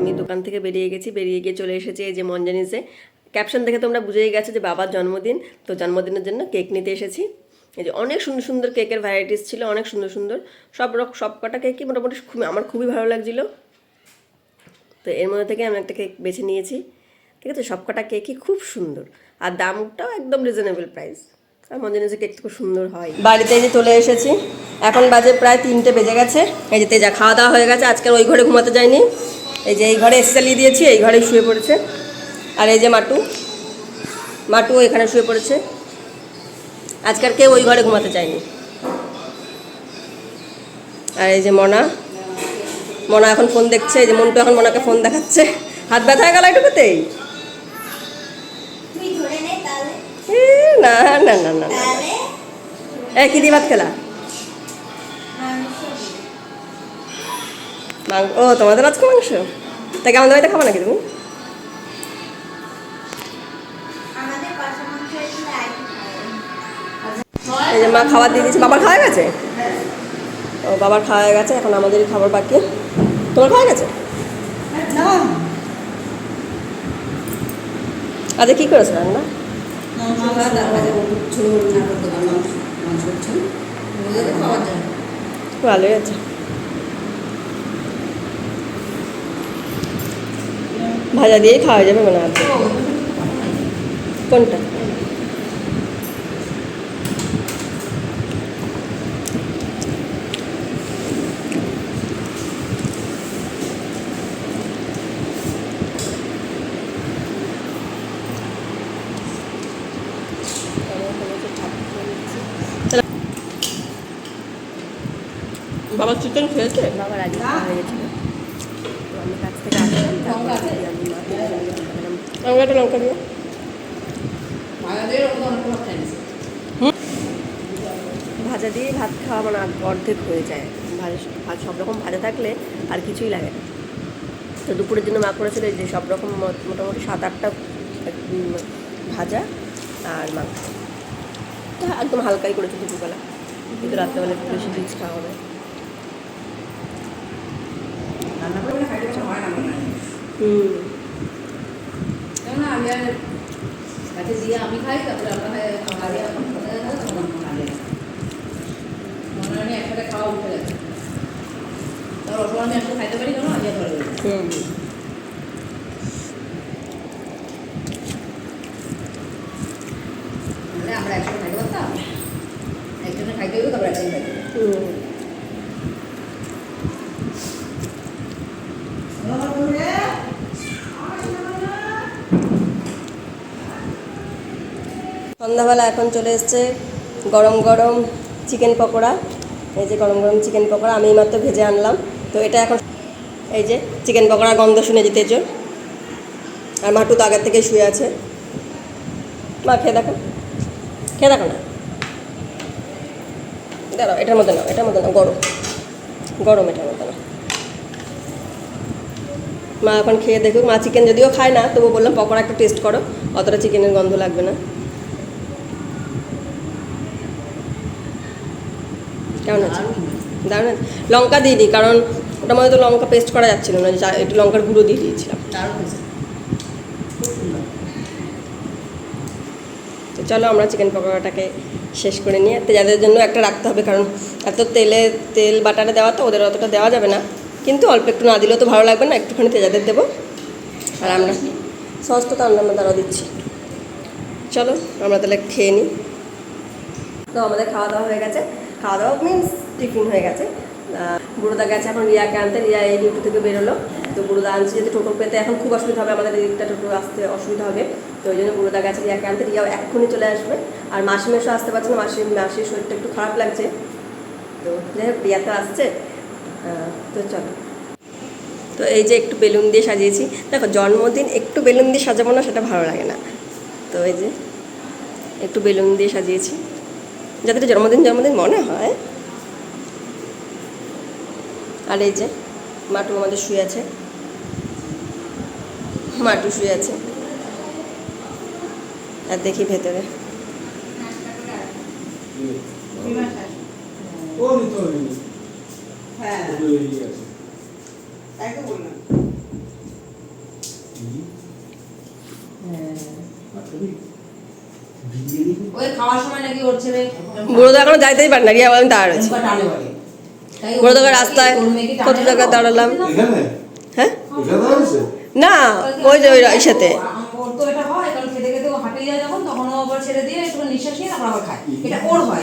আমি দোকান থেকে বেরিয়ে গেছি, বেরিয়ে গিয়ে চলে এসেছি এই যে মঞ্জানিসে। ক্যাপশন দেখে তোমরা বুঝেই গেছো যে বাবার জন্মদিন। তো জন্মদিনের জন্য কেক নিতে এসেছি। এই যে অনেক সুন্দর সুন্দর কেকের ভ্যারাইটিস ছিল, অনেক সুন্দর সুন্দর। সব রকম সব কটা কেকই মোটামুটি খুবই আমার খুবই ভালো লাগছিল। তো এর মধ্যে থেকে আমি একটা কেক বেছে নিয়েছি। ঠিক আছে, সব কটা কেকই খুব সুন্দর। আর দামটাও একদম রিজনেবল প্রাইস আর মঞ্জানিসে কেক খুব সুন্দর হয়। বাড়িতে যে চলে এসেছি। এখন বাজে প্রায় তিনটে বেজে গেছে। এই যে তেজা, খাওয়া দাওয়া হয়ে গেছে। আজকাল ওই ঘরে ঘুমাতে যায়নি এই যে এই ঘরে এসে চালিয়ে দিয়েছি এই ঘরেই শুয়ে পড়েছে। আর এই যে মাটু মাটু এখানে শুয়ে পড়েছে। আজকাল কেউ ওই ঘরে ঘুমাতে চায়নি। আর এই যে মনা মনা এখন ফোন দেখছে এই যে মন্টু এখন মনাকে ফোন দেখাচ্ছে। হাত ব্যথা হয়ে গেল একটুকুতেই নে না না না না এ কি দিয়ে ভাত খেলা? মাংস ও তোমাদের আজকে মাংস? তা কেমন বাড়িতে খাব নাকি তুমি? আমাদের এই যে মা খাবার দিয়ে দিয়েছে। বাবার খাওয়া গেছে? ও বাবার খাওয়া গেছে এখন আমাদেরই খাবার বাকি। তোমার খাওয়া গেছে? আজকে কী করেছ রান্না? ভালোই আছে ভাজা দিয়েই খাওয়া যাবে মনে আছে কোনটা? বাবা চিকেন খেয়েছে? বাবার আগে খাওয়া হয়ে গেছিল আমি কাছ থেকে আসলাম তারপর আমি মাকে বললাম, আমাকে একটা লঙ্কা দিও ভাজা দিয়ে ভাত খাওয়া মানে অর্ধেক হয়ে যায়। ভাজা ভাত সব রকম ভাজা থাকলে আর কিছুই লাগে না। তো দুপুরের জন্য মা করেছিল যে সব রকম মোটামুটি সাত আটটা ভাজা আর মাংস। একদম হালকাই করেছে দুপুরবেলা। কিন্তু রাত্রেবেলা একটু বেশি রিচ খাওয়া হবে। হুম। আমি খাই, তারপরে আমরা খাই মনে হয় একসাথে খাওয়া উঠে গেছে অসময় আমি একটু খাইতে পারি কেন? আজকে ধরে গেছে হুম মানে আমরা একসাথে খাইতে পারতাম একজনে খাইতে হবে তারপর একজন খাইতে হবে হুম সন্ধ্যাবেলা এখন চলে এসছে গরম গরম চিকেন পকোড়া। এই যে গরম গরম চিকেন পকোড়া আমি মাত্র ভেজে আনলাম। তো এটা এখন এই যে চিকেন পকোড়া গন্ধ শুনে যেতে আর মাটু তো আগের থেকে শুয়ে আছে। মা, খেয়ে দেখো। খেয়ে দেখো না। দাঁড়াও, এটার মধ্যে নাও, এটার মধ্যে নাও, গরম। গরম এটার মধ্যে না মা এখন খেয়ে দেখুক। মা চিকেন যদিও খায় না তবু বললাম পকোড়া একটু টেস্ট করো। অতটা চিকেনের গন্ধ লাগবে না। কেমন আছে? দারুণ। লঙ্কা দিইনি, কারণ ওটার মধ্যে তো লঙ্কা পেস্ট করা যাচ্ছিল না একটু লঙ্কার গুঁড়ো দিয়ে দিয়েছিলাম। তো চলো আমরা চিকেন পকোড়াটাকে শেষ করে নিয়ে তেজাদের জন্য একটা রাখতে হবে, কারণ এত তেলে, তেল বাটারে দেওয়া তো, ওদের অতটা দেওয়া যাবে না। কিন্তু অল্প একটু না দিলেও তো ভালো লাগবে না, একটুখানি তেজাদের দেবো। আর আমরা সস তো আমরা আমরা তারাও দিচ্ছি। চলো, আমরা তাহলে খেয়ে নিই। তো আমাদের খাওয়া দাওয়া হয়ে গেছে। খাওয়া দাওয়া মিনস টিফিন হয়ে গেছে। বুড়োদা গেছে, এখন রিয়াকে আনতে। রিয়া এই ডিউটি থেকে বেরোলো তো বুড়োদা আনছে যদি টোটো পেতে এখন খুব অসুবিধা হবে, আমাদের এদিকটা টোটো আসতে অসুবিধা হবে। তো ওই জন্য বুড়োদা গেছে রিয়াকে আনতে। রিয়াও এক্ষুনি চলে আসবে। আর মাসি মেশো আসতে পারছে না, মাসি মাসির শরীরটা একটু খারাপ লাগছে। তো যাই হোক, রিয়া তো আসছে। তো চলো। তো এই যে একটু বেলুন দিয়ে সাজিয়েছি। দেখো, জন্মদিন একটু বেলুন দিয়ে সাজাবো না, সেটা ভালো লাগে না। তো এই যে একটু বেলুন দিয়ে সাজিয়েছি। যাদের জন্মদিন জন্মদিন মনে হয়। আর এই যে মাটু আমাদের শুয়ে আছে। মাটু শুয়ে আছে। আর দেখি ভেতরে। হ্যাঁ। খাওয়ার সময় নাকি ওর ছেলে বুড়ো তো এখনও যাইতেই পারে না রিয়া বলেন দাঁড় বড়। দোকান রাস্তায় কত জায়গায় দাঁড়ালাম। হ্যাঁ? না ওই যে ওই সাথে। ওর তো এটা হয় কারণ খেতে খেতে ও হাঁটে যায় যখন তখন ও আবার ছেড়ে দিয়ে একটু নিঃশ্বাস নিয়ে আবার খায়। এটা ওর হয়।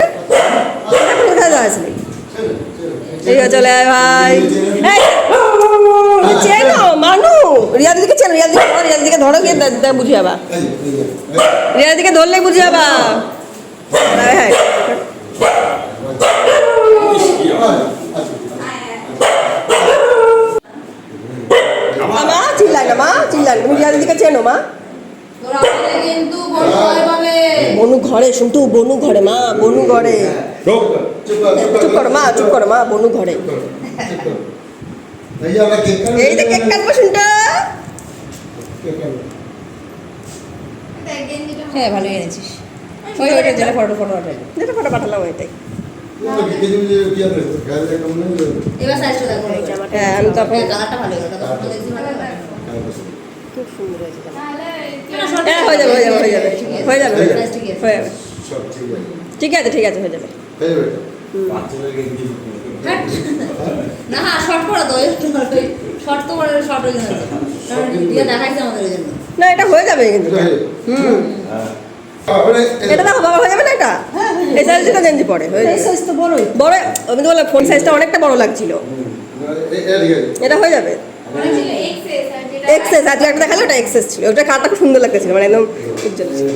কোথায় যাওয়া। ঠিক আছে চলে আয় ভাই। এই, তুমি চেনো মানু? চেনো ধরো ধরো গিয়ে বুঝে যাবা ধরলেই বুঝে যাবা হ্যাঁ। হ্যাঁ আচ্ছা, মা চিল্লাই না। মা চিল্লাই। তুমি চেনো মা। বনু ঘরে শুনতু বনু ঘরে মা বনু ঘরে। চুপ কর, মা চুপ করো মা বনু ঘরে। এই যে আমরা কেক কাটবো। এই যে কেক কাটবো শুনতো হ্যাঁ ভালো এনেছিস ওই ওইটা যেটা ফটো ফটো যেটা ফটো পাঠালাম ওইটাই হ্যাঁ আমি তো। খুব সুন্দর হয়েছে হ্যাঁ হয়ে যাবে হয়ে যাবে হয়ে যাবে হয়ে যাবে হয়ে যাবে ঠিক আছে। হয়ে ঠিক আছে। হয়ে যাবে। না শর্ট করে দাও একটু শর্ট তো করে শর্ট হয়ে যাবে কারণ দেখাইছে আমাদের জন্য। না এটা হয়ে যাবে কিন্তু। এটা হয়ে। হুম। এটা দেখো বাবা হয়ে যাবে না এটা? এই তো গেঞ্জি পড়ে সাইজ তো বড় আমি তো বললাম ফোন সাইজটা অনেকটা বড় লাগছিল। হুম। এটা হয়ে যাবে। এক্সেস আজকে একটা দেখালে ওটা এক্সেস ছিল। ওটা কাটটা খুব সুন্দর লাগতেছিল মানে একদম উজ্জ্বল ছিল।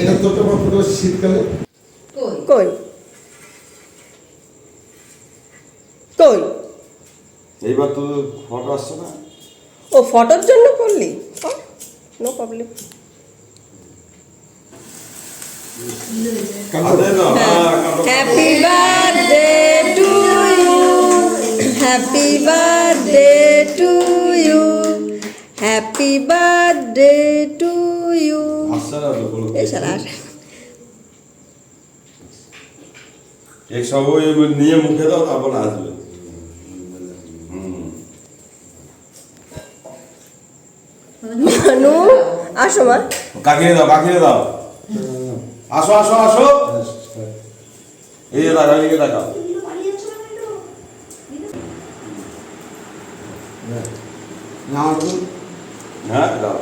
এটা তো তোমার পুরো শীতকালে? কই? কই? কই? এইবার তো ফটো আসছে না। ও ফটোর জন্য করলি? নো প্রবলেম হ্যাঁ। Happy birthday to you happy birthday to you happy birthday না তো বলো। এই সব ওই নিয়ে মুখে দাও তারপর আসবে আসো মা কাকিয়ে দাও কাকিয়ে দাও আসো আসো আসো এই যে দাদা এদিকে আমার হ্যাঁ দাও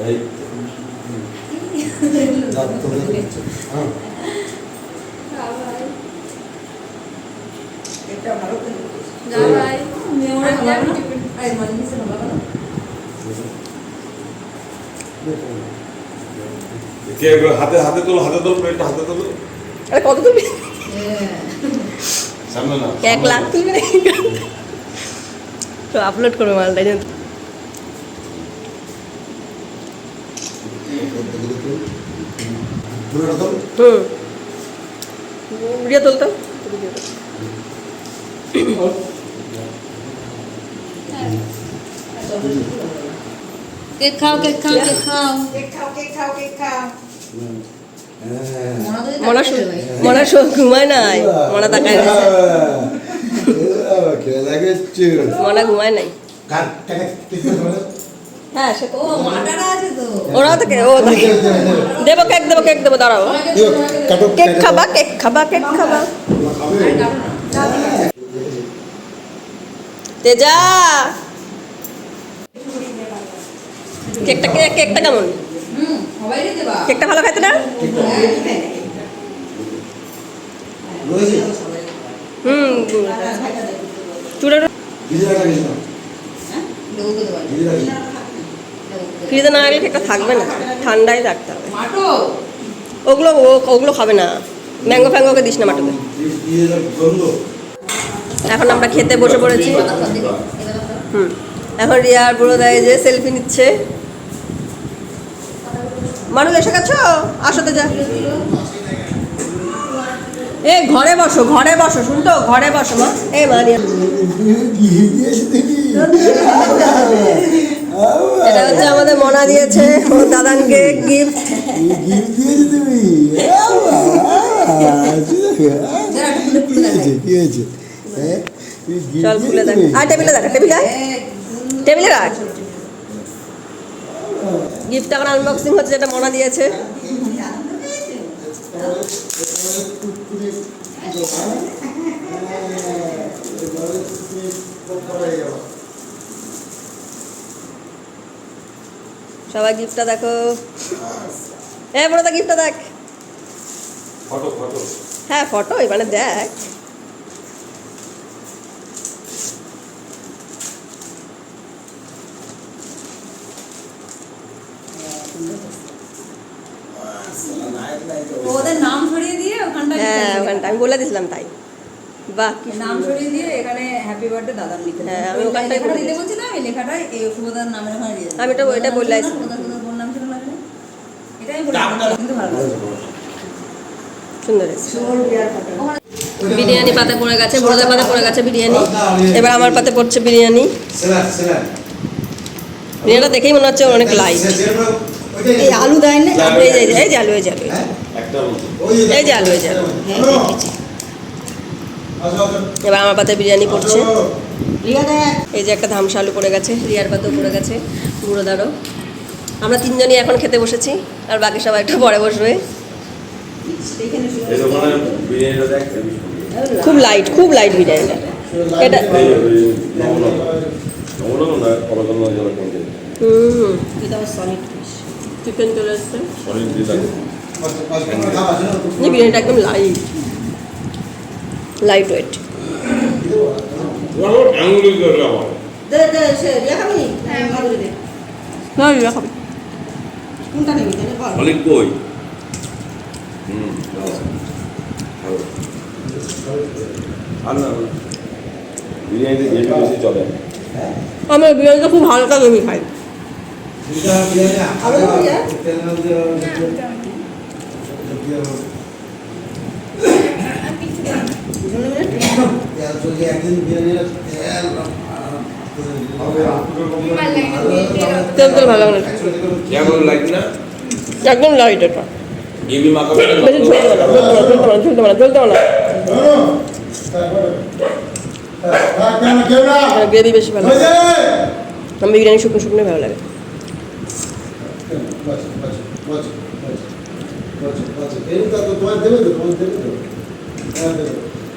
এই হ্যাঁ। এটা ভালো করে যা ভাই। মেয়ে খাবার না কে হাতে হাতে তোলো হাতে তোলো প্লেটটা হাতে তোলো। আরে কত তুমি সামনে না এক লাখ নাকি? তো আপলোড করবে মালটা জানো তো? ঘুরে দাও। হুম ভিডিও তুলতাম কেক খাও কেক খাও কেক খাও কেক খাও কেক খাও কেক খাও। হ্যাঁ। মনা মনা ঘুমায় নাই। মনা তাকায়। মনা ঘুমায় নাই। হ্যাঁ সে তো ও মাটারা তো। ওরাও তো কে- ও দেবো কেক দেবো কেক দেবো দাঁড়াও। কেক খাবা কেক খাবা কেক খাবা? তেজা! কেকটা কেকটা কেমন? হুম সবাই দেবা কেকটা ভালো খাইতে না? হুম চুড়ে ফ্রিজে না রাখলে কেকটা থাকবে না ঠান্ডায় রাখতে হবে। ওগুলো ওগুলো খাবে না। ম্যাঙ্গো ফ্যাঙ্গোকে দিস না মাটুকে। এখন আমরা খেতে বসে পড়েছি। হুম। এখন রিয়ার বুড়ো দেয় যে সেলফি নিচ্ছে। মানুষ এসে গেছো? আসতে যা। এ ঘরে বসো ঘরে বসো শুনতো ঘরে বসো মা। এ মা এটা হচ্ছে আমাদের মনা দিয়েছে ও দাদানকে গিফট চল খুলে দেখ। আর টেবিলে দেখ, টেবিলে টেবিলে রাখ। গিফট এখন আনবক্সিং হচ্ছে যেটা মনা দিয়েছে। সবাই গিফটটা দেখো। হ্যাঁ বড়দা গিফটটা দেখ। Photo photo. হ্যাঁ ফটো মানে দেখ। ওদের নাম ছড়িয়ে দিয়ে ওখানটা হ্যাঁ ওখানটা আমি বলে দিয়েছিলাম তাই। বাহ কি নাম ছড়িয়ে দিয়ে এখানে হ্যাপি বার্থডে দাদার লিখে হ্যাঁ, আমি দিতে লেখাটা এই নামের ওখানে দিয়ে আমি এটা- এটা বলে আসছি। সুভদার সুভদার বোন নাম ছিল না এটাই আমি কিন্তু ভালো সুন্দর বিরিয়ানি পাতে পড়ে গেছে বড়দার পাতে পড়ে গেছে বিরিয়ানি। এবার আমার পাতে পড়ছে বিরিয়ানি। বিরিয়ানিটা দেখেই মনে হচ্ছে অনেক লাইট এই আলু দেয় না এই যে আলু এই যে আলু এই যে। হ্যাঁ এই যে আলু এই যে আলু। এবার আমার পাতে বিরিয়ানি পড়ছে। রিয়া এই যে একটা ধামসা আলু পড়ে গেছে রিয়ার পাতেও পড়ে গেছে বুড়ো দাঁড়ো আমরা তিনজনই এখন খেতে বসেছি আর বাকি সবাই একটু পরে বসবে। খুব লাইট খুব লাইট বিরিয়ানিটা এটা হুম। এটা সলিড চিকেন চলে বিরিয়ানিটা একদম লাইট লাইট ওয়েট ওরা আঙুলি করে আমার দে দে সে রিয়া খাবি মাদুরি দে না রিয়া খাবে কোনটা নিবি তাহলে বল সলিড কই হুম ভালো। আর না বিরিয়ানিতে গ্রেভি বেশি চলে আমি বিরিয়ানিটা খুব খাই একদিন বিরিয়ানি তেল তেল ভালো লাগে না। একদম লাইট এটা। মাখাবে না? বেশি ঝোল দেবো না ঝোল দেবো না ঝোল দেবো না ঝোল দেবো না গ্রেভি বেশি ভালো লাগে। আমি বিরিয়ানি শুকনো শুকনো ভালো লাগে। তোরা খা আমি তোরা হ্যাঁ।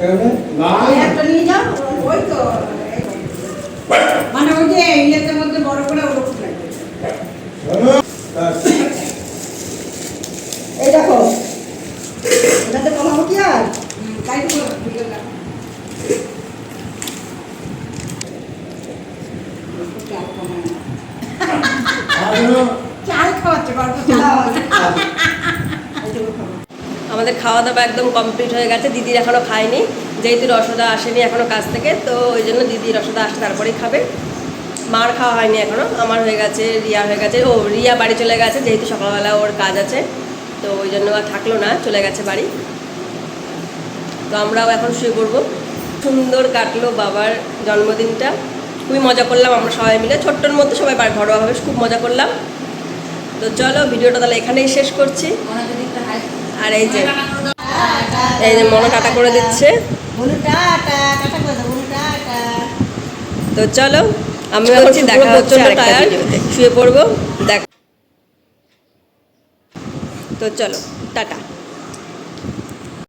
একটা নিয়ে যাও। ওই তো মানে ওই যে ইয়েতে মধ্যে বড় করে ওরকম এই দেখো। এটাতে কমাবো কি আর? তাই তো চাল খাওয়াচ্ছে গল্প চাল আমাদের খাওয়া দাওয়া একদম কমপ্লিট হয়ে গেছে। দিদির এখনও খায়নি, যেহেতু রসদা আসেনি এখনও কাজ থেকে, তো ওই জন্য দিদি রসদা আসে তারপরেই খাবে। মার খাওয়া হয়নি এখনও আমার হয়ে গেছে রিয়া হয়ে গেছে। ও, রিয়া বাড়ি চলে গেছে, যেহেতু সকালবেলা ওর কাজ আছে, তো ওই জন্য আর থাকল না, চলে গেছে বাড়ি। তো আমরাও এখন শুয়ে পড়ব। সুন্দর কাটলো বাবার জন্মদিনটা। খুবই মজা করলাম আমরা সবাই মিলে। ছোট্টর মধ্যে সবাই ঘরোয়াভাবে খুব মজা করলাম। তো চলো, ভিডিওটা তাহলে এখানেই শেষ করছি। আর এই যে এই যে মনে টাটা করে দিচ্ছে। তো চলো আমি হচ্ছি দেখা হচ্ছে টায়ার শুয়ে পড়ব দেখ তো চলো টাটা।